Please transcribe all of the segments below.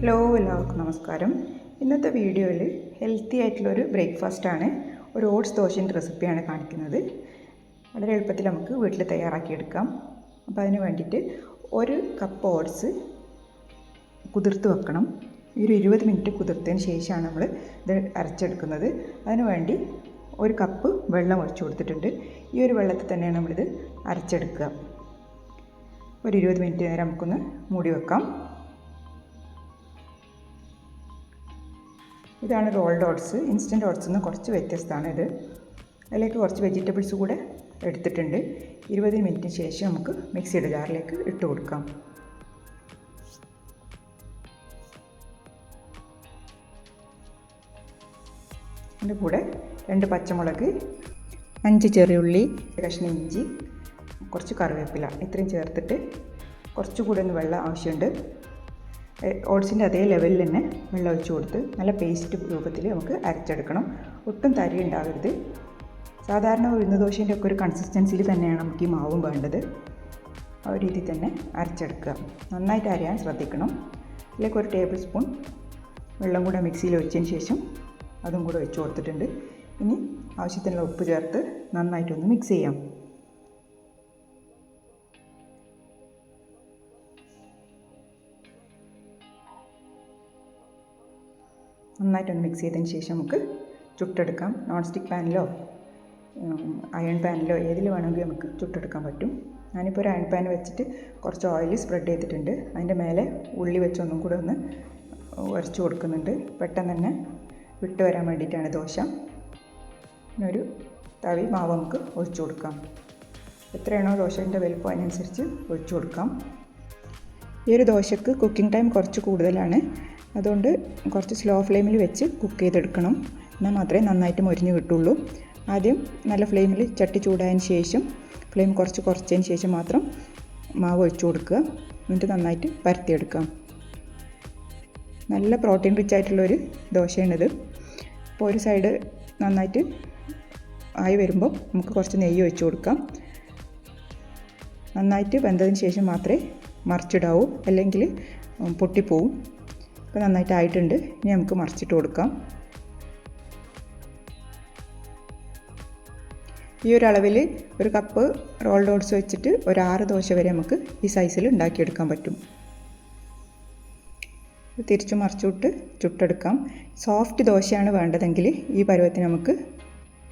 Hello എല്ലാവർക്കും നമസ്കാരം. ഇന്നത്തെ വീഡിയോയിൽ ഹെൽത്തി ആയിട്ടുള്ളൊരു ബ്രേക്ക്ഫാസ്റ്റാണ് ഒരു ഓട്സ് ദോശന്റെ റെസിപ്പിയാണ് കാണിക്കുന്നത്. വളരെ എളുപ്പത്തിൽ നമുക്ക് വീട്ടിൽ തയ്യാറാക്കിയെടുക്കാം. അപ്പോൾ അതിന് വേണ്ടിയിട്ട് ഒരു കപ്പ് ഓട്സ് കുതിർത്ത് വെക്കണം. ഈ ഒരു ഇരുപത് മിനിറ്റ് കുതിർത്തതിന് ശേഷമാണ് നമ്മൾ ഇത് അരച്ചെടുക്കുന്നത്. അതിന് വേണ്ടി ഒരു കപ്പ് വെള്ളം ഒഴിച്ചു കൊടുത്തിട്ടുണ്ട്. ഈ ഒരു വെള്ളത്തിൽ തന്നെയാണ് നമ്മളിത് അരച്ചെടുക്കുക. ഒരു ഇരുപത് മിനിറ്റ് നേരം നമുക്കൊന്ന് മൂടി വെക്കാം. ഇതാണ് റോൾ ഓട്സ് ഇൻസ്റ്റന്റ് ഡോട്ട്സ് നിന്ന് കുറച്ച് വ്യത്യസ്തമാണ് ഇത്. അതിലേക്ക് കുറച്ച് വെജിറ്റബിൾസ് കൂടെ എടുത്തിട്ടുണ്ട്. ഇരുപത് മിനിറ്റിന് ശേഷം നമുക്ക് മിക്സിയുടെ ജാറിലേക്ക് ഇട്ട് കൊടുക്കാം. അതിന്റെ കൂടെ രണ്ട് പച്ചമുളക് അഞ്ച് ചെറിയുള്ളി കഷ്ണം ഇഞ്ചി കുറച്ച് കറിവേപ്പില ഇത്രയും ചേർത്തിട്ട് കുറച്ചുകൂടെ ഒന്ന് വെള്ളം ആവശ്യമുണ്ട്. ഓട്സിന്റെ അതേ ലെവലിൽ തന്നെ വെള്ളം ഒഴിച്ചു കൊടുത്ത് നല്ല പേസ്റ്റ് രൂപത്തിൽ നമുക്ക് അരച്ചെടുക്കണം. ഒട്ടും തരി ഉണ്ടാകരുത് സാധാരണ ഉഴുന്ന ദോശേന്റെ ഒക്കെ ഒരു കൺസിസ്റ്റൻസിയിൽ തന്നെയാണ് നമുക്ക് ഈ മാവും വേണ്ടത്. ആ ഒരു രീതിയിൽ തന്നെ അരച്ചെടുക്കുക. നന്നായിട്ട് അരയാൻ ശ്രദ്ധിക്കണം. ഇതിലേക്ക് ഒരു ടേബിൾ സ്പൂൺ വെള്ളം കൂടെ മിക്സിയിൽ ഒഴിച്ചതിന് ശേഷം അതും കൂടെ ഒഴിച്ച് കൊടുത്തിട്ടുണ്ട്. ഇനി ആവശ്യത്തിനുള്ള ഉപ്പ് ചേർത്ത് നന്നായിട്ടൊന്ന് മിക്സ് ചെയ്യാം. നന്നായിട്ടൊന്ന് മിക്സ് ചെയ്തതിന് ശേഷം നമുക്ക് ചുട്ടെടുക്കാം. നോൺ സ്റ്റിക്ക് പാനിലോ അയൺ പാനിലോ ഏതിൽ വേണമെങ്കിൽ നമുക്ക് ചുട്ടെടുക്കാൻ പറ്റും. ഞാനിപ്പോൾ ഒരു അയൺ പാൻ വെച്ചിട്ട് കുറച്ച് ഓയിൽ സ്പ്രെഡ് ചെയ്തിട്ടുണ്ട്. അതിന്റെ മേലെ ഉള്ളി വെച്ച് ഒന്നും കൂടെ ഒന്ന് ഉരച്ച് കൊടുക്കുന്നുണ്ട്. പെട്ടെന്ന് തന്നെ വിട്ട് വരാൻ വേണ്ടിയിട്ടാണ് ദോശ. ഒരു തവി മാവ് നമുക്ക് ഒഴിച്ചു കൊടുക്കാം. എത്രയാണോ ദോശന്റെ വലുപ്പം അതിനനുസരിച്ച് ഒഴിച്ചു കൊടുക്കാം. ഈ ഒരു ദോശക്ക് കുക്കിംഗ് ടൈം കുറച്ച് കൂടുതലാണ്. അതുകൊണ്ട് കുറച്ച് സ്ലോ ഫ്ലെയിമിൽ വെച്ച് കുക്ക് ചെയ്തെടുക്കണം. എന്നാൽ മാത്രമേ നന്നായിട്ട് മൊരിഞ്ഞ് കിട്ടുള്ളൂ. ആദ്യം നല്ല ഫ്ലെയിമിൽ ചട്ടി ചൂടായതിന് ശേഷം ഫ്ലെയിം കുറച്ച് കുറച്ചതിന് ശേഷം മാത്രം മാവ് ഒഴിച്ചു കൊടുക്കുക. എന്നിട്ട് നന്നായിട്ട് പരത്തിയെടുക്കാം നല്ല പ്രോട്ടീൻ റിച്ച് ആയിട്ടുള്ളൊരു ദോശയാണിത്. അപ്പോൾ ഒരു സൈഡ് നന്നായിട്ട് ആയി വരുമ്പോൾ നമുക്ക് കുറച്ച് നെയ്യ് ഒഴിച്ചു കൊടുക്കാം. നന്നായിട്ട് വെന്തതിന് ശേഷം മാത്രമേ മറിച്ചിടാവൂ അല്ലെങ്കിൽ പൊട്ടിപ്പോവും. അപ്പോൾ നന്നായിട്ട് ആയിട്ടുണ്ട് ഇനി നമുക്ക് മറിച്ചിട്ട് കൊടുക്കാം. ഈ ഒരു അളവിൽ ഒരു കപ്പ് റോൾഡ് ഓട്സ് വെച്ചിട്ട് ഒരു ആറ് ദോശ വരെ നമുക്ക് ഈ സൈസിൽ ഉണ്ടാക്കിയെടുക്കാൻ പറ്റും. തിരിച്ചു മറിച്ചുവിട്ട് ചുട്ടെടുക്കാം. സോഫ്റ്റ് ദോശയാണ് വേണ്ടതെങ്കിൽ ഈ പരുവത്തിന് നമുക്ക്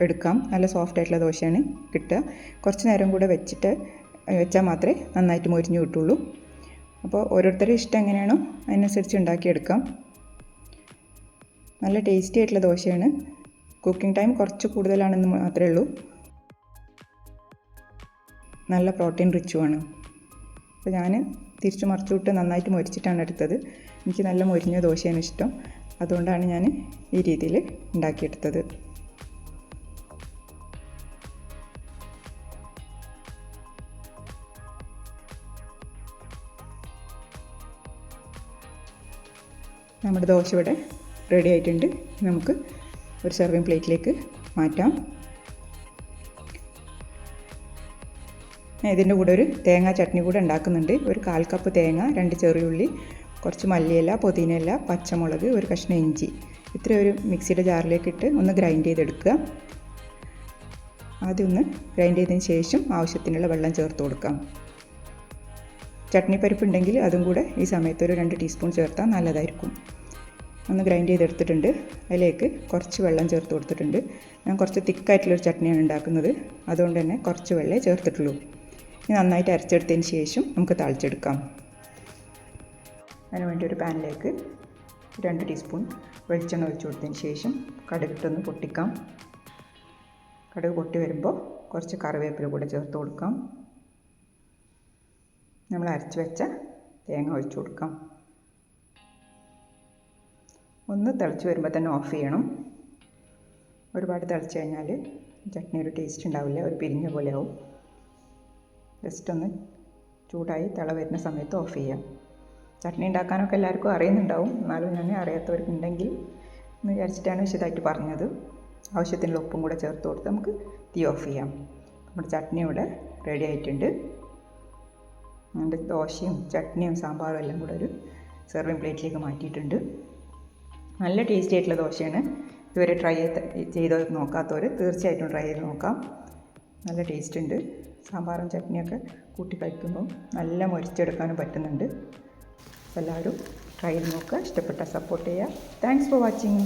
എടുക്കാം. നല്ല സോഫ്റ്റ് ആയിട്ടുള്ള ദോശയാണ് കിട്ടുക. കുറച്ച് നേരം കൂടെ വെച്ചിട്ട് വെച്ചാൽ മാത്രമേ നന്നായിട്ട് മൊരിഞ്ഞ് കിട്ടുള്ളൂ. അപ്പോൾ ഓരോരുത്തരുടെ ഇഷ്ടം എങ്ങനെയാണോ അതിനനുസരിച്ച് ഉണ്ടാക്കിയെടുക്കാം. നല്ല ടേസ്റ്റി ആയിട്ടുള്ള ദോശയാണ്. കുക്കിംഗ് ടൈം കുറച്ച് കൂടുതലാണെന്ന് മാത്രമേ ഉള്ളൂ. നല്ല പ്രോട്ടീൻ റിച്ചുമാണ്. അപ്പോൾ ഞാൻ തിരിച്ചു മറിച്ചു വിട്ട് നന്നായിട്ട് മൊരിച്ചിട്ടാണ് എടുത്തത്. എനിക്ക് നല്ല മൊരിഞ്ഞ ദോശയാണ് ഇഷ്ടം. അതുകൊണ്ടാണ് ഞാൻ ഈ രീതിയിൽ ഉണ്ടാക്കിയെടുത്തത്. നമ്മുടെ ദോശ ഇവിടെ റെഡി ആയിട്ടുണ്ട്. നമുക്ക് ഒരു സെർവിങ് പ്ലേറ്റിലേക്ക് മാറ്റാം. ഇതിന്റെ കൂടെ ഒരു തേങ്ങാ ചട്നി കൂടെ ഉണ്ടാക്കുന്നുണ്ട്. ഒരു കാൽ കപ്പ് തേങ്ങ രണ്ട് ചെറിയുള്ളി കുറച്ച് മല്ലിയില പുതിനയില പച്ചമുളക് ഒരു കഷ്ണം ഇഞ്ചി. ഇത്ര ഒരു മിക്സിയുടെ ജാറിലേക്ക് ഇട്ട് ഒന്ന് ഗ്രൈൻഡ് ചെയ്തെടുക്കുക. ആദ്യം ഒന്ന് ഗ്രൈൻഡ് ചെയ്തതിന് ശേഷം ആവശ്യത്തിനുള്ള വെള്ളം ചേർത്ത് കൊടുക്കാം. ചട്നി പരിപ്പ് ഉണ്ടെങ്കിൽ അതും കൂടെ ഈ സമയത്ത് ഒരു രണ്ട് ടീസ്പൂൺ ചേർത്താൽ നല്ലതായിരിക്കും. ഒന്ന് ഗ്രൈൻഡ് ചെയ്തെടുത്തിട്ടുണ്ട്. അതിലേക്ക് കുറച്ച് വെള്ളം ചേർത്ത് കൊടുത്തിട്ടുണ്ട്. ഞാൻ കുറച്ച് തിക്കായിട്ടുള്ളൊരു ചട്നിയാണ് ഉണ്ടാക്കുന്നത്. അതുകൊണ്ട് തന്നെ കുറച്ച് വെള്ളമേ ചേർത്തിട്ടുള്ളൂ. ഇനി നന്നായിട്ട് അരച്ചെടുത്തതിന് ശേഷം നമുക്ക് താളിച്ചെടുക്കാം. അതിന് വേണ്ടി ഒരു പാനിലേക്ക് രണ്ട് ടീസ്പൂൺ വെളിച്ചെണ്ണ ഒഴിച്ച് കൊടുത്തതിന് ശേഷം കടുകിട്ടൊന്ന് പൊട്ടിക്കാം. കടുക് പൊട്ടി വരുമ്പോൾ കുറച്ച് കറിവേപ്പില കൂടെ ചേർത്ത് കൊടുക്കാം. നമ്മൾ അരച്ച് വെച്ച തേങ്ങ ഒഴിച്ച് കൊടുക്കാം. ഒന്ന് തിളച്ച് വരുമ്പോൾ തന്നെ ഓഫ് ചെയ്യണം. ഒരുപാട് തിളച്ച് കഴിഞ്ഞാൽ ചട്നി ഒരു ടേസ്റ്റ് ഉണ്ടാവില്ല ഒരു പിരിഞ്ഞ പോലെ ആവും. ജസ്റ്റ് ഒന്ന് ചൂടായി തിള വരുന്ന സമയത്ത് ഓഫ് ചെയ്യാം. ചട്നി ഉണ്ടാക്കാനൊക്കെ എല്ലാവർക്കും അറിയുന്നുണ്ടാവും. എന്നാലും ഞാൻ അറിയാത്തവർക്കുണ്ടെങ്കിൽ എന്ന് വിചാരിച്ചിട്ടാണ് വിശദമായിട്ട് പറഞ്ഞത്. ആവശ്യത്തിനുള്ള ഉപ്പും കൂടെ ചേർത്ത് കൊടുത്ത് നമുക്ക് തീ ഓഫ് ചെയ്യാം. നമ്മുടെ ചട്നി ഇവിടെ റെഡി ആയിട്ടുണ്ട്. നമ്മുടെ ദോശയും ചട്നിയും സാമ്പാറും എല്ലാം കൂടെ ഒരു സെർവിങ് പ്ലേറ്റിലേക്ക് മാറ്റിയിട്ടുണ്ട്. നല്ല ടേസ്റ്റി ആയിട്ടുള്ള ദോശയാണ്. ഇതുവരെ ട്രൈ ചെയ്ത് നോക്കാത്തവർ തീർച്ചയായിട്ടും ട്രൈ ചെയ്ത് നോക്കാം. നല്ല ടേസ്റ്റ് ഉണ്ട്. സാമ്പാറും ചട്നിയൊക്കെ കൂട്ടി കഴിക്കുമ്പോൾ നല്ല മുരിച്ചെടുക്കാനും പറ്റുന്നുണ്ട്. എല്ലാവരും ട്രൈ ചെയ്ത് നോക്കുക. ഇഷ്ടപ്പെട്ട സപ്പോർട്ട് ചെയ്യുക. Thanks for watching